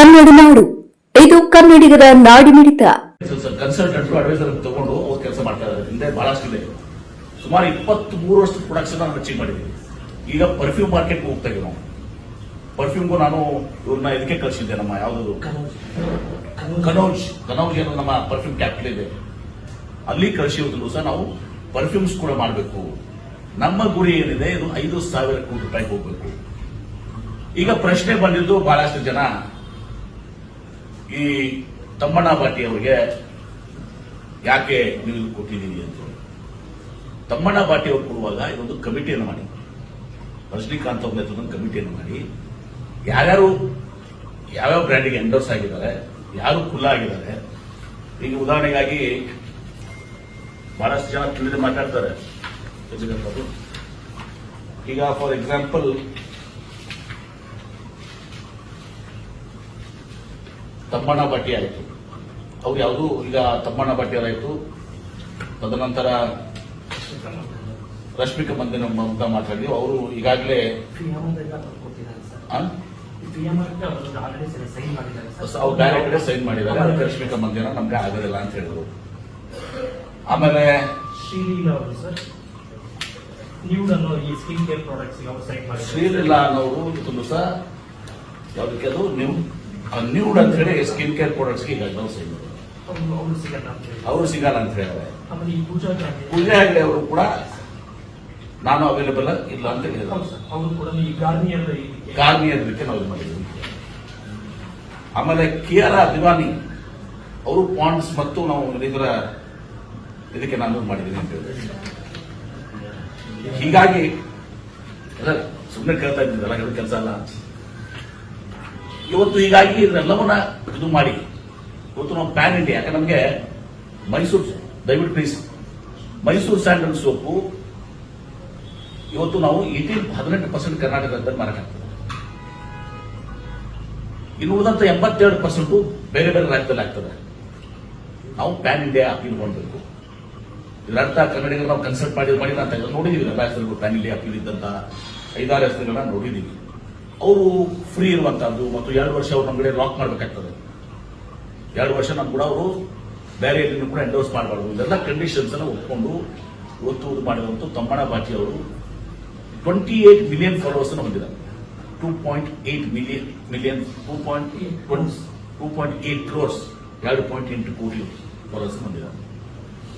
ಕನ್ನಡ ನಾಡು. ಇದು ಕನ್ನಡಿಗರ ನಾಡಿಮಿಡಿತ consultant adviser ತಗೊಂಡು ಕೆಲಸ ಮಾಡ್ತಾ ಇದ್ದಾರೆ. ಹಿಂದೆ ಇದೆ. ಸುಮಾರು ಇಪ್ಪತ್ತ್ ಮೂರು ವರ್ಷದ ಪ್ರೊಡಕ್ಷನ್ ನಾವು ಅಚೀವ್ ಮಾಡಿದ್ದೀವಿ ಈಗ ಪರ್ಫ್ಯೂಮ್ ಮಾರ್ಕೆಟ್ಗೆ ಹೋಗ್ತಾ ಇದ್ದೀವಿ ನಾವು. ಪರ್ಫ್ಯೂಮ್ಗೂ ನಾನು ಇವ್ರನ್ನ ಇದಕ್ಕೆ ಕಳಿಸಿದ್ದೆ, ನಮ್ಮ ಯಾವ್ದು? ಕನೌಜ್. ಕನೌಜ್. ಏನೋ ನಮ್ಮ ಪರ್ಫ್ಯೂಮ್ ಕ್ಯಾಪಿಟಲ್ ಇದೆ. ಅಲ್ಲಿ ಕಳಿಸಿರೋದ್ರು ಸಹ ನಾವು ಪರ್ಫ್ಯೂಮ್ಸ್ ಕೂಡ ಮಾಡಬೇಕು. ನಮ್ಮ ಗುರಿ ಏನಿದೆ, ಇದು ಐದು ಸಾವಿರ ಕೋಟಿ ರೂಪಾಯಿ ಹೋಗ್ಬೇಕು. ಈಗ ಪ್ರಶ್ನೆ ಬಂದಿದ್ದು ಬಹಳಷ್ಟು ಜನ ಈ ತಮ್ಮಣ್ಣ ಭಾಟಿ ಅವರಿಗೆ ಯಾಕೆ ನೀವು ಕೊಟ್ಟಿದ್ದೀರಿ ಅಂತ. ತಮ್ಮಣ್ಣ ಭಾಟಿ ಅವರು ಕೊಡುವಾಗ ಇದೊಂದು ಕಮಿಟಿಯನ್ನು ಮಾಡಿ. ರಜನಿಕಾಂತ್ ಅವ್ರ ನೇತೃತ್ವದ ಕಮಿಟಿಯನ್ನು ಮಾಡಿ. ಯಾರ್ಯಾರು ಯಾವ್ಯಾವ ಬ್ರ್ಯಾಂಡಿಗೆ ಎಂಡೋರ್ಸ್ ಆಗಿದ್ದಾರೆ, ಯಾರು ಖುಲ್ಲ ಆಗಿದ್ದಾರೆ, ಈಗ ಉದಾಹರಣೆಗಾಗಿ ಬಹಳಷ್ಟು ಜನ ತಿಳಿದು ಮಾತಾಡ್ತಾರೆ. ಈಗ ಫಾರ್ ಎಕ್ಸಾಂಪಲ್ ತಮ್ಮಣ್ಣ ಭಟ್ಟಿ ಆಯಿತು. ಅವ್ರು ಯಾವುದು ಈಗ ತಮ್ಮಣ್ಣ ಭಟ್ಟಿ ಅವರಾಯಿತು ತದನಂತರ ರಶ್ಮಿಕಾ ಮಂದಿನ ಅಂತ ಮಾತಾಡಿ ಅವರು ಈಗಾಗಲೇ? ಅವ್ರು ಡೈರೆಕ್ಟ್ ಸೈನ್ ಮಾಡಿದ್ದಾರೆ. ಅದಕ್ಕೆ ರಶ್ಮಿಕಾ ಮಂದಿನ ನಮ್ಗೆ ಆಗೋದಿಲ್ಲ ಅಂತ ಹೇಳಿದ್ರು. ಆಮೇಲೆ ಶ್ರೀಲೀಲಾ ಅವರು ಸರ್. ನ್ಯೂಡ್ ಅನ್ನೋ ಈ ಸ್ಕಿನ್ ಕೇರ್ ಪ್ರಾಡಕ್ಟ್ಸ್ ಅವರು ಸೈನ್ ಶ್ರೀಲಿಲ್ಲ ಅನ್ನೋರು ತುಂಬ ಸಹ ಯಾವುದಕ್ಕೆ ಅದು? ನ್ಯೂ ನ್ಯೂಡ್ ಅಂತ ಹೇಳಿ ಸ್ಕಿನ್ ಕೇರ್ ಪ್ರಾಡಕ್ಟ್ಸ್ಗೆ ಈಗ ನಾವು ಸೈನ್ ಅವರು ಸಿಗಲ್ಲ ಅಂತ ಹೇಳಿದ್ದಾರೆ ಪೂಜಾ ಹೆಗ್ಡೆ ಅವರು ಕೂಡ ನಾನು ಅವೈಲೇಬಲ್ ಇಲ್ಲ ಅಂತ ಹೇಳಿದ್ರು. ಸರ್. ಅವರು ಕೂಡ ಈ ಗಾರ್ನಿಯರ್ ಇದಕ್ಕೆ ನಾವು ಮಾಡಿದ್ವಿ. ಆಮೇಲೆ ಕಿಯಾರ ದಿವಾನಿ ಅವರು ಪಾಂಡ್ಸ್ ಮತ್ತು ನಾವು ಇದರ ಇದಕ್ಕೆ ನಾನು ಮಾಡಿದ್ದೀನಿ ಅಂತ ಹೇಳಿದ್ರು. ಹೀಗಾಗಿ ಸುಮ್ಮನೆ ಕೇಳ್ತಾ ಇದ್ದೀನಿ ಕೆಲಸ ಅಲ್ಲ. ಇವತ್ತು ಹೀಗಾಗಿ ಇದನ್ನೆಲ್ಲವನ್ನ ಇದು ಮಾಡಿ. ಇವತ್ತು ನಾವು ಪ್ಯಾನ್ ಇಂಡಿಯಾ ಯಾಕಂದ್ರೆ ನಮಗೆ ಮೈಸೂರು ದಯವಿಟ್ಟು ಪ್ಲೀಸ್ ಮೈಸೂರು ಸ್ಯಾಂಡಲ್ ಸೋಪು ಇವತ್ತು ನಾವು ಏಟೀನ್ ಹದಿನೆಂಟು ಪರ್ಸೆಂಟ್ ಕರ್ನಾಟಕದಲ್ಲಿ ಮಾರಾಟ ಆಗ್ತದೆ. ಇನ್ನು ಉಳಿದಂತ ಎಂಬತ್ತೆರಡು ಪರ್ಸೆಂಟು ಬೇರೆ ಬೇರೆ ರಾಜ್ಯದಲ್ಲಿ ಆಗ್ತದೆ. ನಾವು ಪ್ಯಾನ್ ಇಂಡಿಯಾ ಅಪೀಲ್ ಮಾಡಬೇಕು ಇದರರ್ಥ ಕನ್ನಡಿಗರು ನಾವು ಕನ್ಸಲ್ಟ್ ಮಾಡಿ ಮಾಡಿ ನಾವು ನೋಡಿದೀವಿ ಹೆಸರುಗಳು ಪ್ಯಾನ್ ಇಂಡಿಯಾ ಅಪೀಲ್ ಇದ್ದಂತ ಐದಾರು ಹೆಸರುಗಳನ್ನ ನೋಡಿದೀವಿ. ಅವರು ಫ್ರೀ ಇರುವಂತಹದ್ದು ಮತ್ತು ಎರಡು ವರ್ಷ ಅವರು ನಮ್ಗಡೆ ಲಾಕ್ ಮಾಡಬೇಕಾಗ್ತದೆ. ಎರಡು ವರ್ಷ ನಮ್ಗೆ ಕೂಡ ಅವರು ಬೇರೆ ಕೂಡ ಎಂಡೋರ್ಸ್ ಮಾಡಬಾರ್ದು. ಇದೆಲ್ಲ ಕಂಡೀಷನ್ಸ್ ಎಲ್ಲ ಒಪ್ಕೊಂಡು ಇದು ಮಾಡಿದಂತ ತಮ್ಮಣ್ಣ ಬಾಜಿ ಅವರು ಟ್ವೆಂಟಿ ಏಟ್ ಮಿಲಿಯನ್ ಫಾಲೋವರ್ಸ್ ಅನ್ನು ಹೊಂದಿದ್ದಾರೆ. Two point eight million million two point two point eight crores ಎರಡು ಪಾಯಿಂಟ್ ಎಂಟು ಕೋಟಿ ಫಾಲೋವರ್ಸ್ ಹೊಂದಿದ್ದಾರೆ.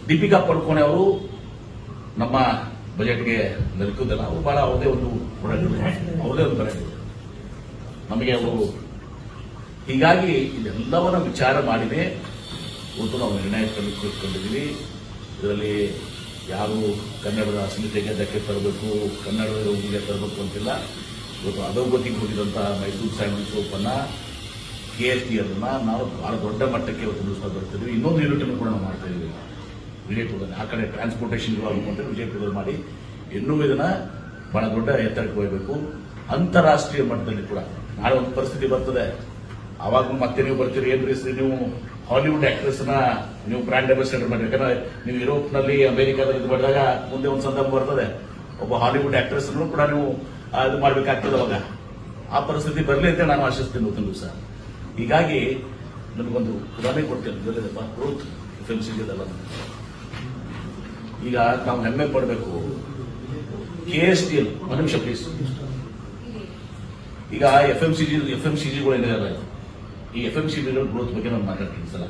ದೀಪಿಕಾ ಪಡ್ಕೋಣೆ ಅವರು ನಮ್ಮ ಬಜೆಟ್ಗೆ ನಿಲುಕುವುದಿಲ್ಲ. ಅವರು ಬಹಳ ಅವರದೇ ಒಂದು ಅವರದೇ ಒಂದು ಇದೆ ನಮಗೆ ಅವರು ಹೀಗಾಗಿ ಇದೆಲ್ಲವನ್ನ ವಿಚಾರ ಮಾಡಿದೆ. ಇವತ್ತು ನಾವು ನಿರ್ಣಯ ತೆಗೆದುಕೊಂಡಿದ್ದೀವಿ. ಇದರಲ್ಲಿ ಯಾರು ಕನ್ನಡದ ಅಸ್ಮಿತೆಗೆ ಧಕ್ಕೆ ತರಬೇಕು, ಕನ್ನಡದ ಉಗಿಗೆ ತರಬೇಕು ಅಂತಿಲ್ಲ. ಇವತ್ತು ಅಧೋಗತಿಗೆ ಹೋಗಿದಂತಹ ಮೈಸೂರು ಸ್ಯಾಂಡಲ್ ಸೋಪನ್ನ ಕೆ ಎಸ್ ಟಿ ಅದನ್ನ ನಾವು ಬಹಳ ದೊಡ್ಡ ಮಟ್ಟಕ್ಕೆ ಇವತ್ತು ನಿಲ್ಲಿಸ್ತಾ ಬರ್ತೀವಿ ಇನ್ನೊಂದು ಯೂನಿಟನ್ನು ಕೂಡ ನಾವು ಮಾಡ್ತಾ ಇದ್ದೀವಿ. ವಿಜಯಪುರದಲ್ಲಿ ಆ ಕಡೆ ಟ್ರಾನ್ಸ್ಪೋರ್ಟೇಷನ್ ಅನ್ಕೊಂಡ್ರೆ ವಿಜಯಪುರದಲ್ಲಿ ಮಾಡಿ. ಇನ್ನೂ ಇದನ್ನ ಬಹಳ ದೊಡ್ಡ ಎತ್ತರಕ್ಕೆ ಹೋಗಬೇಕು. ಅಂತಾರಾಷ್ಟ್ರೀಯ ಮಟ್ಟದಲ್ಲಿ ಕೂಡ ನಾಳೆ ಒಂದು ಪರಿಸ್ಥಿತಿ ಬರ್ತದೆ. ಅವಾಗ ಮತ್ತೆ ನೀವು ಬರ್ತೀರಿ. ಏನ್ರಿ ನೀವು ಹಾಲಿವುಡ್ ಆಕ್ಟ್ರೆಸ್ನ ನೀವು ಬ್ರ್ಯಾಂಡ್ ಅಂಬಾಸಿಡರ್ ಮಾಡಿ. ಯಾಕಂದ್ರೆ ನೀವು ಯುರೋಪ್ನಲ್ಲಿ ಅಮೆರಿಕಾದಲ್ಲಿ ಇದು ಮಾಡಿದಾಗ ಮುಂದೆ ಒಂದು ಸಂದರ್ಭ ಬರ್ತದೆ. ಒಬ್ಬ ಹಾಲಿವುಡ್ ಆಕ್ಟ್ರೆಸ್ ಕೂಡ ನೀವು ಇದು ಮಾಡ್ಬೇಕಾಗ್ತದೆ ಅವಾಗ. ಆ ಪರಿಸ್ಥಿತಿ ಬರಲಿ ಅಂತ ನಾನು ಆಶಿಸ್ತೀನಿ ಒಂದು ದಿವಸ. ಹೀಗಾಗಿ ನನಗೊಂದು ಉದಾಹರಣೆ ಕೊಡ್ತೇನೆ. ಗ್ರೋತ್ ಎಂ ಸಿಗದಲ್ಲ ಈಗ ನಾವು ಹೆಮ್ಮೆ ಪಡಬೇಕು. ಕೆ ಎಸ್ ಟಿ ಎಲ್ ಒಂದು ನಿಮಿಷ ಪ್ಲೀಸ್ ಈಗ F M C G F M C ಜಿಗಳು ಈ ಎಫ್ ಎಂ ಸಿ ಜಿಗಳ ಗ್ರೋತ್ ಬಗ್ಗೆ ನಾನು ಮಾತಾಡ್ತೀನಿ ಸಲ.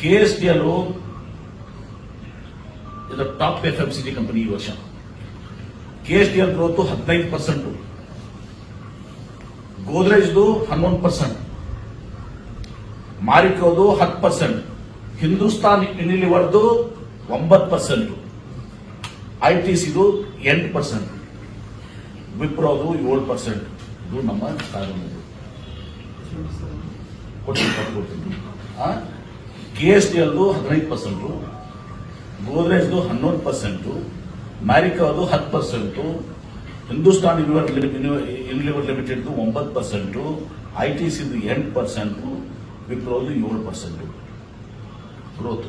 ಕೆ ಎಸ್ ಟಿ ಅಲ್ಲೂ ಇದು top F M C G company ಈ ವರ್ಷ. K S T L growth ಹದಿನೈದು ಪರ್ಸೆಂಟ್ ಗೋದ್ರೇಜ್ದು ಹನ್ನೊಂದು ಪರ್ಸೆಂಟ್ ಮಾರಿಕೋದು ಹತ್ತು ಪರ್ಸೆಂಟ್ ಹಿಂದೂಸ್ತಾನ್ ಯುನಿಲಿವರ್ದು ಒಂಬತ್ತು ಪರ್ಸೆಂಟ್ ಐ ಟಿ ಸಿದು ಎಂಟು ಪರ್ಸೆಂಟ್ ವಿಪ್ರೋದು ಏಳು ಪರ್ಸೆಂಟ್. ಇದು. ನಮ್ಮ ಕಾನೂನು ಕೊಡ್ತೀನಿ ಕೆ ಎಸ್ ಟಿ ಅಲ್ಲೂ ಹದಿನೈದು ಪರ್ಸೆಂಟು, ಗೋದ್ರೇಜ್ದು ಹನ್ನೊಂದು ಪರ್ಸೆಂಟು ಮ್ಯಾರಿಕಾದು ಹತ್ತು ಪರ್ಸೆಂಟು, ಹಿಂದೂಸ್ತಾನ್ ಯುನಿಲಿವರ್ ಲಿಮಿಟೆಡ್ದು ಒಂಬತ್ತು ಪರ್ಸೆಂಟು, ಐ ಟಿ ಸಿದು ಎಂಟು ಪರ್ಸೆಂಟು, ವಿಪ್ರೋದು ಏಳು ಪರ್ಸೆಂಟ್. ಗ್ರೋತ್.